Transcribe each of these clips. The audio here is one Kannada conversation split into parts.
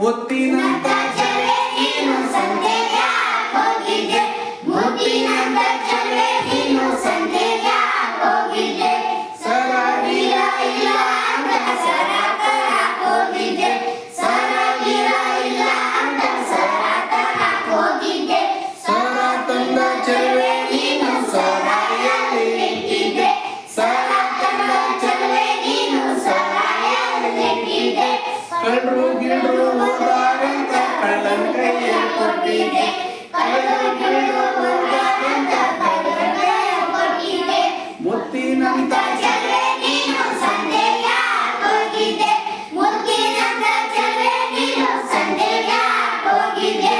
ಮುತ್ತಿನಂತ ಕಳ್ರು ಗಿಳ್ರು ಹೋದಾರಂತ ಕಳ್ಳನ ಕೈಯ ಕೊಟ್ಟಿದೆ ಕೈಯ ಕೊಟ್ಟಿದೆ. ಮುತ್ತಿನಂತ ನೀನು ನೀನು ಹೋಗಿದೆ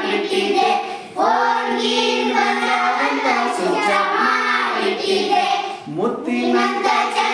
ಮಾಡಿಟ್ಟಿದೆ ಫೋನ್ ಗೀನ್ ಬಂದಾದಂತ ಸ್ವಿಚ್ ಆಫ್ ಮಾಡಿಟ್ಟಿದೆ ಮುತ್ತಿನಂತ ಮುತ್ತಿನಂತ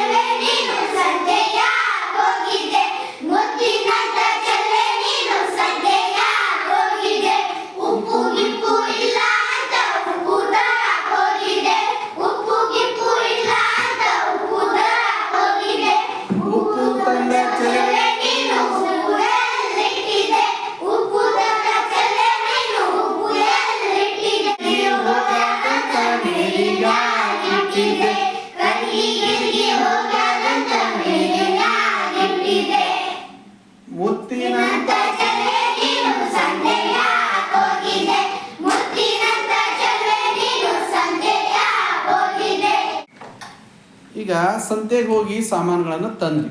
ಈಗ ಸಂತೆಗೆ ಹೋಗಿ ಸಾಮಾನುಗಳನ್ನು ತಂದ್ರಿ.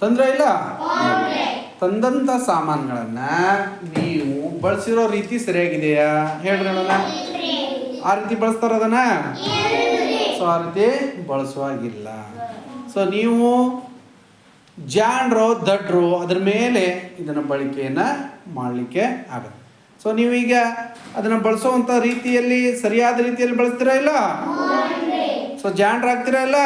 ತಂದ್ರ ಇಲ್ಲ? ತಂದಂತ ಸಾಮಾನುಗಳನ್ನ ನೀವು ಬಳಸಿರೋ ರೀತಿ ಸರಿಯಾಗಿದೆಯಾ? ಹೇಳ್ರಿ ನೋಡೋಣ ಆ ರೀತಿ ಬಳಸ್ತಾರ ಅದನ್ನ? ಸೊ, ಆ ರೀತಿ ಬಳಸುವಾಗಿಲ್ಲ ಸೊ, ನೀವು ಜಾಣರು, ದಡ್ರು ಅದ್ರ ಮೇಲೆ ಇದನ್ನು ಬಳಕೆಯನ್ನು ಮಾಡಲಿಕ್ಕೆ ಆಗುತ್ತೆ. ಸೊ, ನೀವೀಗ ಅದನ್ನು ಬಳಸುವಂಥ ರೀತಿಯಲ್ಲಿ, ಸರಿಯಾದ ರೀತಿಯಲ್ಲಿ ಬಳಸ್ತೀರಾ ಇಲ್ಲ? ಸೊ ಜಾಣರಾಗ್ತೀರಾ ಇಲ್ಲ?